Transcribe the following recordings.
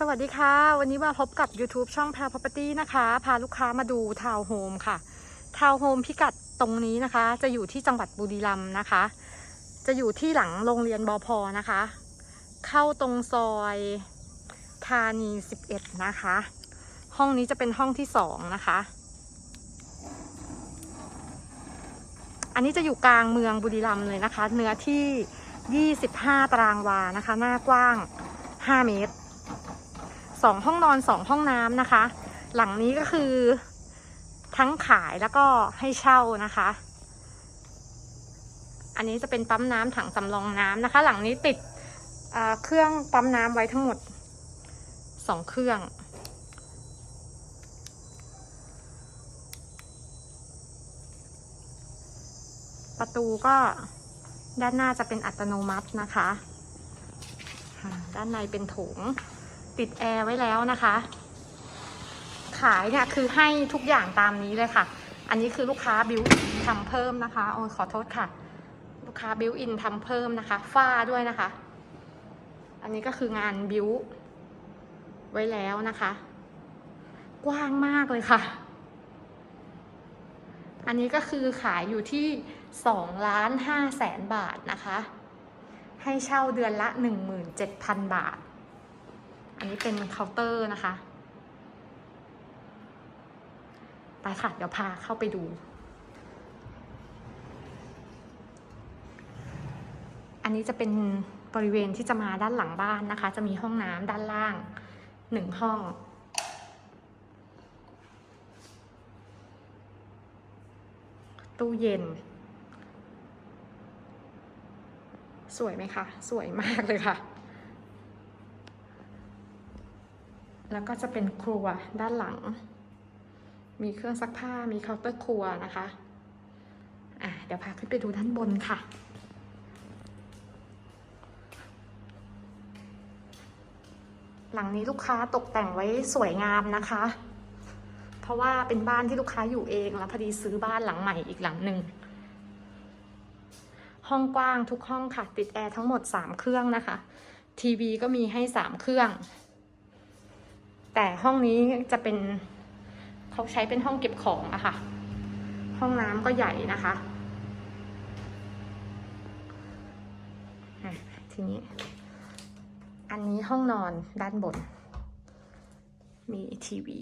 สวัสดีค่ะ วันนี้มาพบกับ YouTube ช่องแพร Property นะคะ พาลูกค้ามาดูทาวน์โฮมค่ะ ทาวน์โฮมพิกัดตรงนี้นะคะ จะอยู่ที่จังหวัดบุรีรัมย์นะคะ จะอยู่ที่หลังโรงเรียนบอพอนะคะ เข้าตรงซอยธานี 11 นะคะ ห้องนี้จะเป็นห้องที่ 2 นะคะ อันนี้จะอยู่กลางเมืองบุรีรัมย์เลยนะคะ เนื้อที่ 25 ตารางวานะคะ หน้ากว้าง 5 เมตร สองห้องนอนสองห้องน้ำนะคะ หลังนี้ก็คือทั้งขายแล้วก็ให้เช่านะคะ อันนี้จะเป็นปั๊มน้ำถังสำรองน้ำนะคะ หลังนี้ติดเครื่องปั๊มน้ำไว้ทั้งหมดสองเครื่อง ประตูก็ด้านหน้าจะเป็นอัตโนมัตินะคะ ด้านในเป็นโถง ติดแอร์ไว้แล้วนะคะ ขายเนี่ยคือให้ทุกอย่างตามนี้เลยค่ะ อันนี้คือลูกค้าบิวทำเพิ่มนะคะโอ้ขอโทษค่ะ ลูกค้าบิวอินทำเพิ่มนะคะฝ้าด้วยนะคะ อันนี้ก็คืองานบิวไว้แล้วนะคะ กว้างมากเลยค่ะ อันนี้ก็คือขายอยู่ที่สองล้านห้าแสนบาทนะคะ ให้เช่าเดือนละหนึ่งหมื่นเจ็ดพันบาท อันนี้เป็นเคาน์เตอร์นะคะ ไปค่ะ เดี๋ยวพาเข้าไปดู อันนี้จะเป็นบริเวณที่จะมาด้านหลังบ้านนะคะ จะมีห้องน้ำด้านล่างหนึ่งห้องตู้เย็น สวยไหมคะ สวยมากเลยค่ะ แล้วก็จะเป็นครัวด้านหลัง มีเครื่องซักผ้ามีเคาน์เตอร์ครัวนะคะอะเดี๋ยวพาขึ้นไปดูด้านบนค่ะ หลังนี้ลูกค้าตกแต่งไว้สวยงามนะคะ เพราะว่าเป็นบ้านที่ลูกค้าอยู่เองแล้วพอดีซื้อบ้านหลังใหม่อีกหลังหนึ่งห้องกว้างทุกห้องค่ะ ติดแอร์ทั้งหมด 3 เครื่องนะคะ ทีวีก็มีให้ 3 เครื่อง แต่ห้องนี้จะเป็นเขาใช้เป็นห้องเก็บของอะค่ะ ห้องน้ำก็ใหญ่นะคะ ทีนี้ อันนี้ห้องนอนด้านบน มีทีวี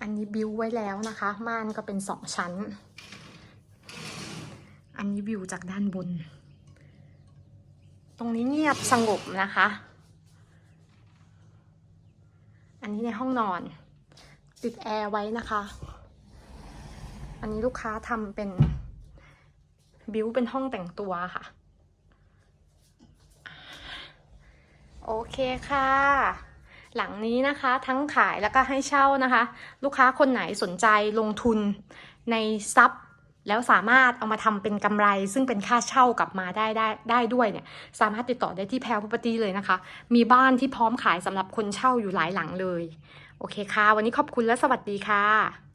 อันนี้บิวไว้แล้วนะคะ ม่านก็เป็นสองชั้น อันนี้วิวจากด้านบน ตรงนี้เงียบสงบนะคะ อันนี้ในห้องนอน ติดแอร์ไว้นะคะ อันนี้ลูกค้าทำเป็น บิวเป็นห้องแต่งตัวค่ะ โอเคค่ะ หลังนี้นะคะทั้งขายแล้วก็ให้เช่านะคะ ลูกค้าคนไหนสนใจลงทุนในทรัพย์ แล้วสามารถเอามาทำเป็นกำไร ซึ่งเป็นค่าเช่ากลับมาได้ได้ได้ด้วยเนี่ยสามารถติดต่อได้ที่แพลวพ r o p e r t y เลยนะคะ มีบ้านที่พร้อมขายสำหรับคนเช่าอยู่หลายหลังเลย โอเคค่ะ วันนี้ขอบคุณและสวัสดีค่ะ